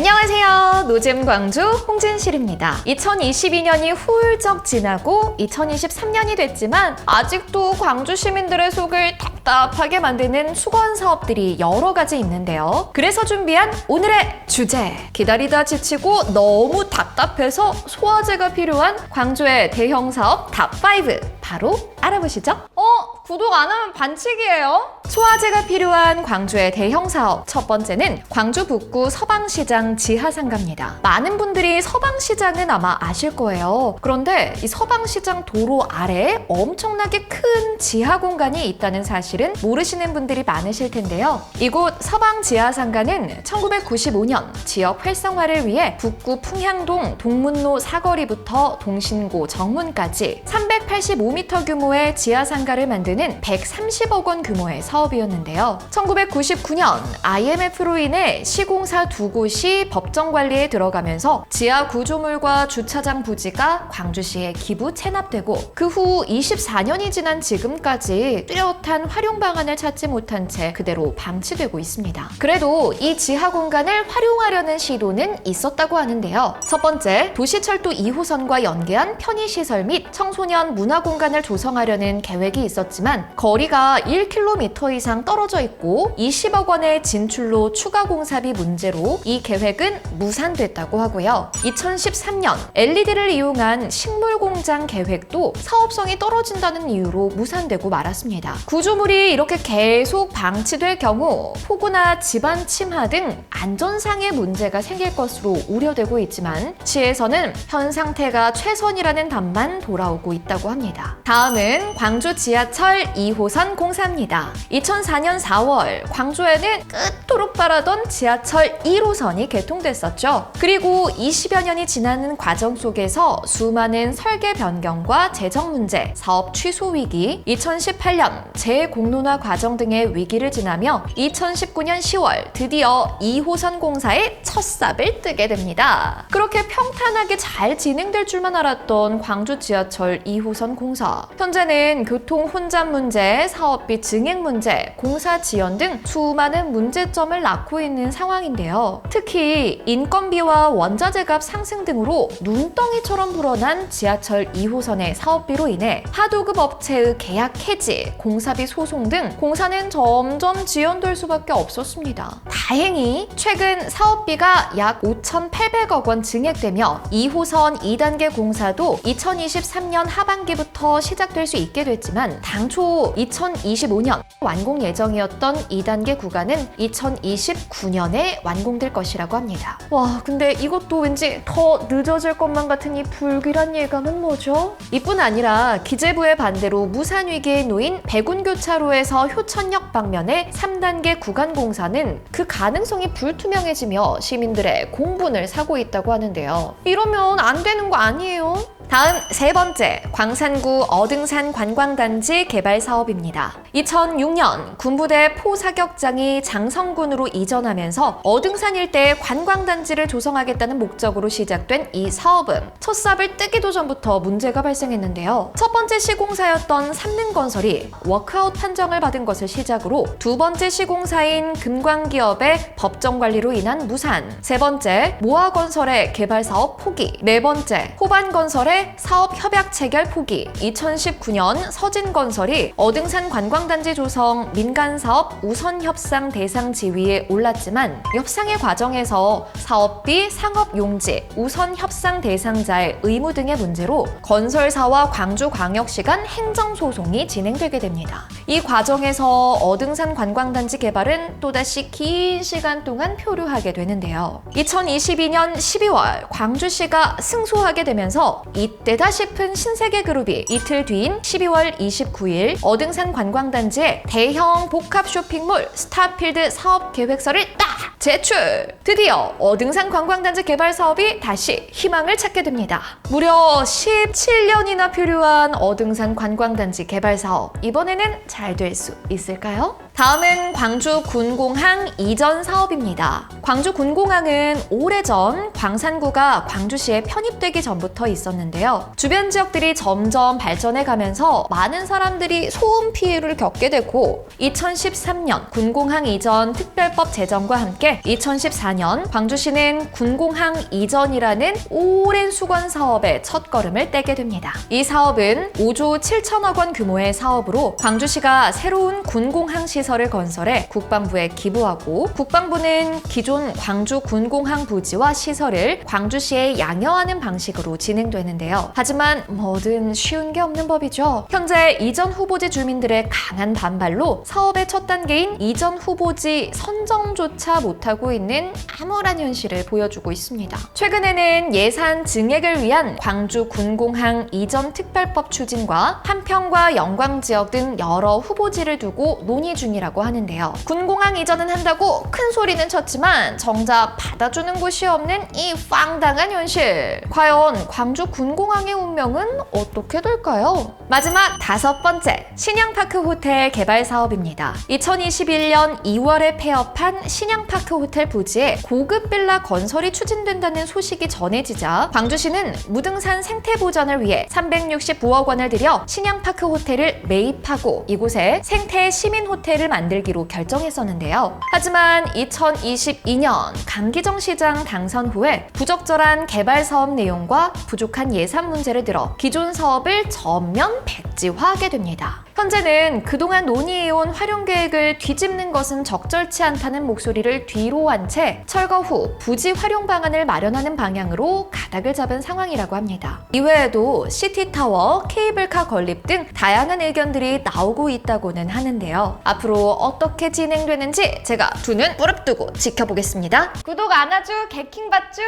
안녕하세요. 노잼 광주 홍진실입니다. 2022년이 훌쩍 지나고 2023년이 됐지만 아직도 광주 시민들의 속을 답답하게 만드는 수건 사업들이 여러 가지 있는데요. 그래서 준비한 오늘의 주제. 기다리다 지치고 너무 답답해서 소화제가 필요한 광주의 대형 사업 탑5 바로 알아보시죠. 어? 구독 안 하면 반칙이에요. 소화제가 필요한 광주의 대형 사업 첫 번째는 광주 북구 서방시장 지하상가입니다. 많은 분들이 서방시장은 아마 아실 거예요. 그런데 이 서방시장 도로 아래에 엄청나게 큰 지하 공간이 있다는 사실은 모르시는 분들이 많으실 텐데요. 이곳 서방 지하상가는 1995년 지역 활성화를 위해 북구 풍향동 동문로 사거리부터 동신고 정문까지 385m 규모의 지하상가를 만드는 130억 원 규모의 사업이었는데요. 1999년 IMF로 인해 시공사 두 곳이 법정 관리에 들어가면서 지하 구조물과 주차장 부지가 광주시에 기부 체납되고 그 후 24년이 지난 지금까지 뚜렷한 활용 방안을 찾지 못한 채 그대로 방치되고 있습니다. 그래도 이 지하 공간을 활용하려는 시도는 있었다고 하는데요. 첫 번째, 도시철도 2호선과 연계한 편의시설 및 청소년 문화 공간을 조성하려는 계획이 있었지만 거리가 1km 이상 떨어져 있고 20억 원의 진출로 추가 공사비 문제로 이 계획은 무산됐다고 하고요. 2013년 LED를 이용한 식물 공장 계획도 사업성이 떨어진다는 이유로 무산되고 말았습니다. 구조물이 이렇게 계속 방치될 경우 폭우나 집안 침하 등 안전상의 문제가 생길 것으로 우려되고 있지만 시에서는 현 상태가 최선이라는 답만 돌아오고 있다고 합니다. 다음은 광주 지하철 2호선 공사입니다. 2004년 4월 광주에는 끝도록 바라던 지하철 1호선이 개통됐었죠. 그리고 20여 년이 지나는 과정 속에서 수많은 설계 변경과 재정 문제, 사업 취소 위기, 2018년 재공론화 과정 등의 위기를 지나며 2019년 10월 드디어 2호선 공사에 첫 삽을 뜨게 됩니다. 그렇게 평탄하게 잘 진행될 줄만 알았던 광주 지하철 2호선 공사. 현재는 교통 혼잡 문제, 사업비 증액 문제, 공사 지연 등 수많은 문제점을 낳고 있는 상황인데요. 특히 인건비와 원자재 값 상승 등으로 눈덩이처럼 불어난 지하철 2호선의 사업비로 인해 하도급 업체의 계약 해지, 공사비 소송 등 공사는 점점 지연될 수밖에 없었습니다. 다행히 최근 사업비가 약 5,800억 원 증액되며 2호선 2단계 공사도 2023년 하반기부터 시작될 수 있게 됐지만 당초 2025년 완공 예정이었던 2단계 구간은 2029년에 완공될 것이라고 합니다. 와, 근데 이것도 왠지 더 늦어질 것만 같은 이 불길한 예감은 뭐죠? 이뿐 아니라 기재부의 반대로 무산 위기에 놓인 백운교차로에서 효천역 방면의 3단계 구간 공사는 그 가능성이 불투명해지며 시민들의 공분을 사고 있다고 하는데요. 이러면 안 되는 거 아니에요? 다음 세 번째, 광산구 어등산 관광단지 개발 사업입니다. 2006년 군부대 포사격장이 장성군으로 이전하면서 어등산 일대에 관광단지를 조성하겠다는 목적으로 시작된 이 사업은 첫 삽을 뜨기도 전부터 문제가 발생했는데요. 첫 번째 시공사였던 삼능건설이 워크아웃 판정을 받은 것을 시작으로 두 번째 시공사인 금광기업의 법정 관리로 인한 무산, 세 번째 모아건설의 개발 사업 포기, 네 번째 호반건설의 사업 협약 체결 포기 2019년 서진건설이 어등산 관광단지 조성 민간사업 우선 협상 대상 지위에 올랐지만 협상의 과정에서 사업비, 상업용지, 우선 협상 대상자의 의무 등의 문제로 건설사와 광주광역시 간 행정소송이 진행되게 됩니다. 이 과정에서 어등산 관광단지 개발은 또다시 긴 시간 동안 표류하게 되는데요. 2022년 12월 광주시가 승소하게 되면서 이 때다 싶은 신세계 그룹이 이틀 뒤인 12월 29일 어등산 관광단지에 대형 복합 쇼핑몰 스타필드 사업 계획서를 딱 제출! 드디어 어등산 관광단지 개발 사업이 다시 희망을 찾게 됩니다. 무려 17년이나 표류한 어등산 관광단지 개발 사업 이번에는 잘 될 수 있을까요? 다음은 광주 군공항 이전 사업입니다. 광주 군공항은 오래전 광산구가 광주시에 편입되기 전부터 있었는데요. 주변 지역들이 점점 발전해 가면서 많은 사람들이 소음 피해를 겪게 되고 2013년 군공항 이전 특별법 제정과 함께 2014년 광주시는 군공항 이전이라는 오랜 수건 사업의 첫 걸음을 떼게 됩니다. 이 사업은 5조 7천억 원 규모의 사업으로 광주시가 새로운 군공항 시설 을 건설해 국방부에 기부하고 국방부는 기존 광주 군공항 부지와 시설을 광주시에 양여하는 방식으로 진행되는데요. 하지만 뭐든 쉬운 게 없는 법이죠. 현재 이전 후보지 주민들의 강한 반발로 사업의 첫 단계인 이전 후보지 선정조차 못하고 있는 암울한 현실을 보여주고 있습니다. 최근에는 예산 증액을 위한 광주 군공항 이전 특별법 추진과 한평과 영광 지역 등 여러 후보지를 두고 논의 중이 라고 하는데요. 군공항 이전은 한다고 큰 소리는 쳤지만 정작 받아주는 곳이 없는 이 황당한 현실. 과연 광주 군공항의 운명은 어떻게 될까요? 마지막 다섯 번째, 신양파크 호텔 개발 사업입니다. 2021년 2월에 폐업한 신양파크 호텔 부지에 고급 빌라 건설이 추진된다는 소식이 전해지자 광주시는 무등산 생태 보전을 위해 369억 원을 들여 신양파크 호텔을 매입하고 이곳에 생태 시민 호텔을 만들기로 결정했었는데요. 하지만 2022년 강기정 시장 당선 후에 부적절한 개발 사업 내용과 부족한 예산 문제를 들어 기존 사업을 전면 백지화하게 됩니다. 현재는 그동안 논의해온 활용 계획을 뒤집는 것은 적절치 않다는 목소리를 뒤로 한 채 철거 후 부지 활용 방안을 마련하는 방향으로 가닥을 잡은 상황이라고 합니다. 이외에도 시티타워, 케이블카 건립 등 다양한 의견들이 나오고 있다고는 하는데요. 앞으로 어떻게 진행되는지 제가 두눈 부릅뜨고 지켜보겠습니다. 구독 안 하죠? 개킹 받죠?